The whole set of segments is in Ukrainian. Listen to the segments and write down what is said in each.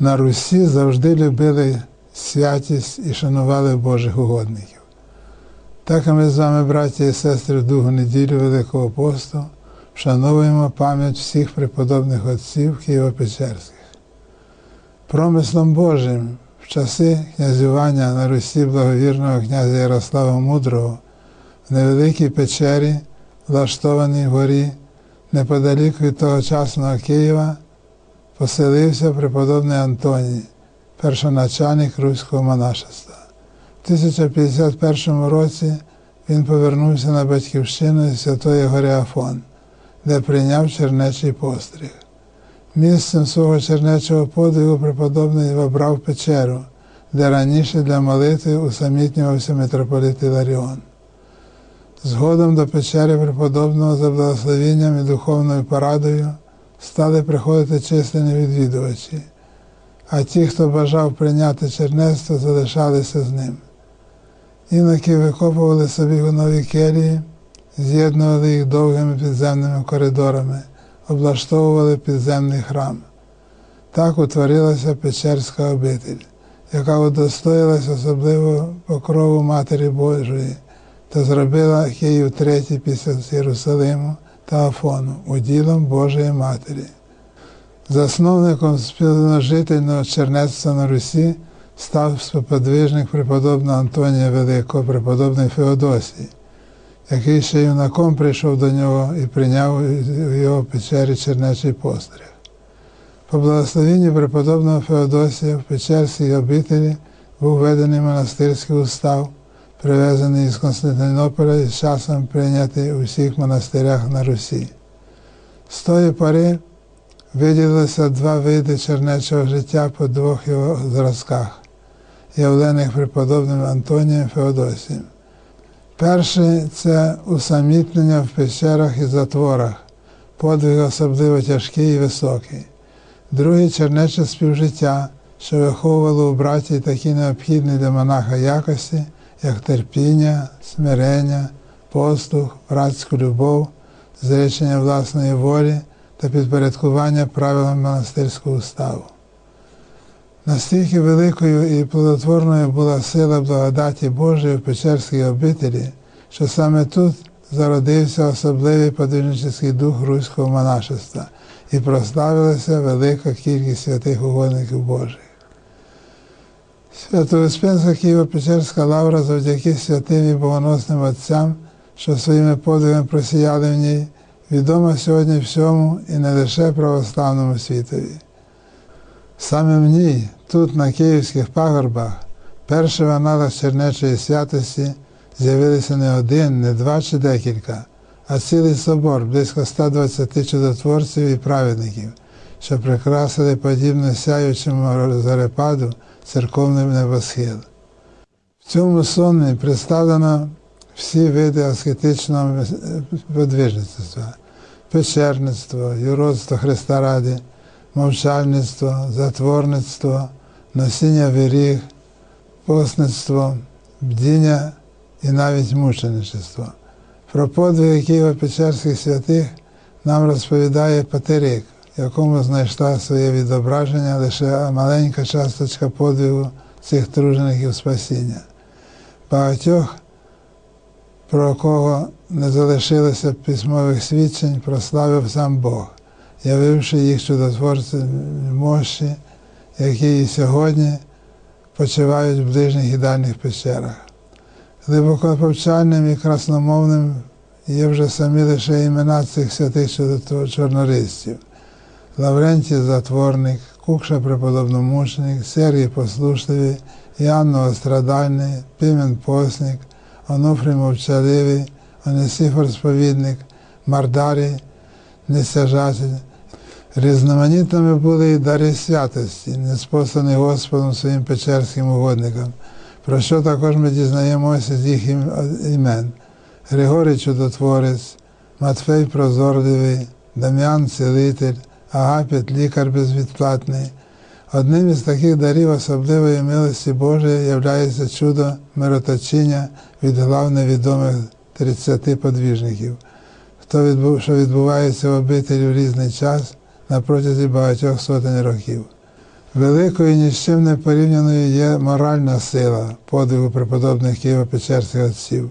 на Русі завжди любили святість і шанували Божих угодників. Так і ми з вами, браті і сестри, в Дугу неділю Великого посту вшановуємо пам'ять всіх преподобних отців Києво-Печерських. Промислом Божим в часи князювання на Русі благовірного князя Ярослава Мудрого в невеликій печері, влаштованій горі, неподалік від тогочасного Києва, поселився преподобний Антоній, першоначальник Руського монашества. В 1051 році він повернувся на батьківщину Святої Гори Афон, де прийняв чернечий постріг. Місцем свого чернечого подвигу преподобний обрав печеру, де раніше для молитви усамітнювався митрополит Іларіон. Згодом до печери преподобного за благословенням і духовною порадою стали приходити численні відвідувачі, а ті, хто бажав прийняти чернецтво, залишалися з ним. Іноки викопували собі нові келії, з'єднували їх довгими підземними коридорами, облаштовували підземний храм. Так утворилася Печерська обитель, яка удостоїлась особливо покрову Матері Божої та зробила Київ третій після Єрусалиму та Афону уділом Божої Матері. Засновником спільножительного чернецтва на Русі став сподвижник преподобного Антонія Великого, преподобний Феодосій, який ще юнаком прийшов до нього і прийняв у його печері чернечий постріг. По благословенні преподобного Феодосія в Печерській обителі був введений монастирський устав, привезений із Константинополя і з часом прийнятий у всіх монастирях на Русі. З тої пори виділилися два види чернечого життя по двох його зразках, явлених преподобним Антонієм Феодосієм. Перший це усамітнення в пещерах і затворах, подвиг особливо тяжкий і високий. Другий чернече співжиття, що виховувало у браті такі необхідні для монаха якості, як терпіння, смирення, послух, братську любов, зречення власної волі та підпорядкування правилам монастирського уставу. Настільки великою і плодотворною була сила благодаті Божої в Печерській обителі, що саме тут зародився особливий подвижнический дух руського монашества і прославилася велика кількість святих угодників Божих. Свято-Успенська Києво-Печерська лавра завдяки святим і богоносним отцям, що своїми подвигами просіяли в ній, відома сьогодні всьому і не лише православному світові. Саме в ній, тут, на київських пагорбах, перший в аналах чернечої святості з'явилися не один, не два чи декілька, а цілий собор близько 120 чудотворців і праведників, що прикрасили подібно сяючому зарепаду церковний небосхил. В цьому сонмі представлено всі види аскетичного подвижництва, печерництво, юродство Христа ради, мовчальництво, затворництво, носіння виріг, посництво, бдіння і навіть мученичество. Про подвиги Києво-Печерських святих нам розповідає Патерик, якому знайшла своє відображення лише маленька часточка подвигу цих тружеників спасіння. Багатьох, про кого не залишилося письмових свідчень, прославив сам Бог, явивши їх чудотворці мощі, які і сьогодні почивають в ближніх і дальніх пещерах. Глибоко повчальним і красномовним є вже самі лише імена цих святих чорнорисців. Лаврентій Затворник, Кукша преподобномученик, Сергій Послушливий, Іоанн Острадальний, Пимен Посник, Онуфрій Мовчаливий, Онесифор Сповідник, Мардарій, Несяжатель. Різноманітними були і дари святості, неспослані Господом своїм печерським угодникам, про що також ми дізнаємося з їх імен. Григорій Чудотворець, Матфей Прозорливий, Дам'ян Цілитель, Агапіт лікар безвідплатний. Одним із таких дарів особливої милості Божої являється чудо мироточіння від глав невідомих 30 подвіжників, що відбувається в обителі в різний час на протязі багатьох сотень років. Великою ні з чим не порівняною є моральна сила подвигу преподобних Києво-Печерських отців.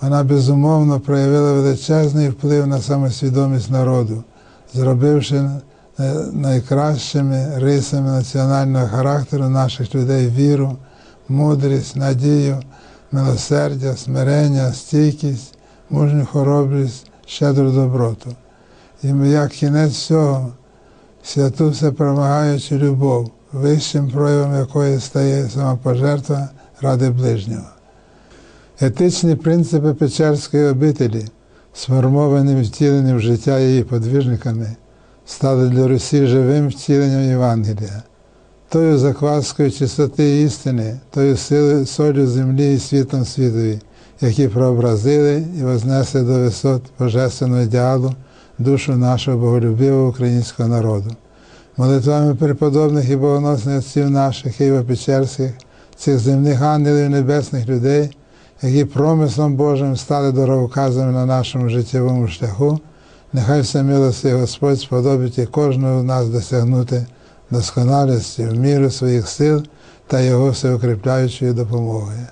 Вона безумовно проявила величезний вплив на самосвідомість народу, зробивши е, найкращими рисами національного характеру наших людей віру, мудрість, надію, милосердя, смирення, стійкість, мужню хоробрість, щедру доброту. І як кінець всього, святу всепромагаючу любов, вищим проявом якої стає самопожертва ради ближнього. Етичні принципи Печерської обителі, сформовані і втілені в життя її подвижниками, стали для Русі живим втіленням Євангелія, тою закваскою чистоти істини, тою силою солю землі і світом світові, які прообразили і вознесли до висот божественного ідеалу душу нашого боголюбивого українського народу. Молитвами преподобних і богоносних отців наших Києво-Печерських, цих земних ангелів і небесних людей, які промислом Божим стали дороговказами на нашому життєвому шляху, нехай все милості Господь сподобить і кожного з нас досягнути досконалості в міру своїх сил та Його всеукріпляючої допомоги.